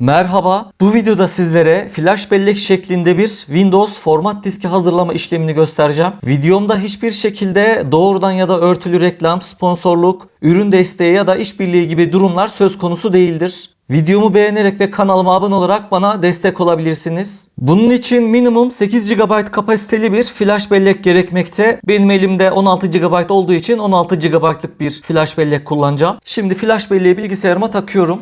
Merhaba, bu videoda sizlere flash bellek şeklinde bir Windows format diski hazırlama işlemini göstereceğim. Videomda hiçbir şekilde doğrudan ya da örtülü reklam, sponsorluk, ürün desteği ya da işbirliği gibi durumlar söz konusu değildir. Videomu beğenerek ve kanalıma abone olarak bana destek olabilirsiniz. Bunun için minimum 8 GB kapasiteli bir flash bellek gerekmekte. Benim elimde 16 GB olduğu için 16 GB'lık bir flash bellek kullanacağım. Şimdi flash belleği bilgisayarıma takıyorum.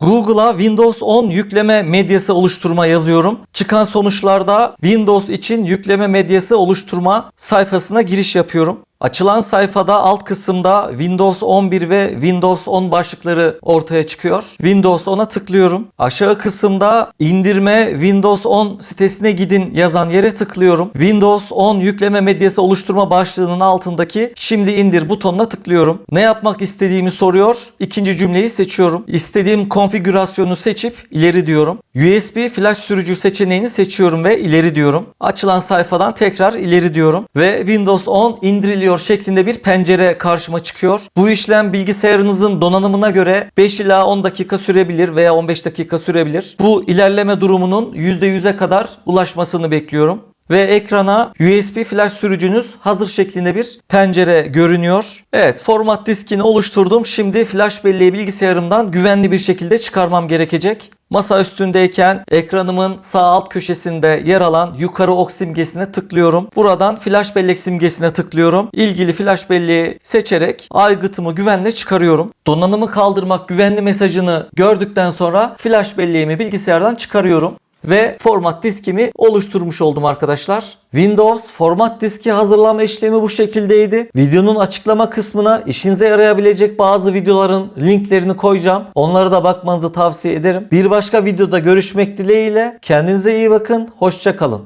Google'a Windows 10 yükleme medyası oluşturma yazıyorum. Çıkan sonuçlarda Windows için yükleme medyası oluşturma sayfasına giriş yapıyorum. Açılan sayfada alt kısımda Windows 11 ve Windows 10 başlıkları ortaya çıkıyor. Windows 10'a tıklıyorum. Aşağı kısımda indirme Windows 10 sitesine gidin yazan yere tıklıyorum. Windows 10 yükleme medyası oluşturma başlığının altındaki şimdi indir butonuna tıklıyorum. Ne yapmak istediğimi soruyor. İkinci cümleyi seçiyorum. İstediğim konfigürasyonu seçip ileri diyorum. USB flash sürücü seçeneğini seçiyorum ve ileri diyorum. Açılan sayfadan tekrar ileri diyorum ve Windows 10 indiriliyor şeklinde bir pencere karşıma çıkıyor. Bu işlem bilgisayarınızın donanımına göre 5 ila 10 dakika sürebilir veya 15 dakika sürebilir. Bu ilerleme durumunun %100'e kadar ulaşmasını bekliyorum ve ekrana USB flash sürücünüz hazır şeklinde bir pencere görünüyor. Evet format diskini oluşturdum. Şimdi flash belleği bilgisayarımdan güvenli bir şekilde çıkarmam gerekecek. Masa üstündeyken ekranımın sağ alt köşesinde yer alan yukarı ok simgesine tıklıyorum. Buradan flash bellek simgesine tıklıyorum. İlgili flash belleği seçerek aygıtımı güvenle çıkarıyorum. Donanımı kaldırmak güvenli mesajını gördükten sonra flash belleğimi bilgisayardan çıkarıyorum ve format diskimi oluşturmuş oldum arkadaşlar. Windows format diski hazırlama işlemi bu şekildeydi. Videonun açıklama kısmına işinize yarayabilecek bazı videoların linklerini koyacağım. Onlara da bakmanızı tavsiye ederim. Bir başka videoda görüşmek dileğiyle. Kendinize iyi bakın. Hoşça kalın.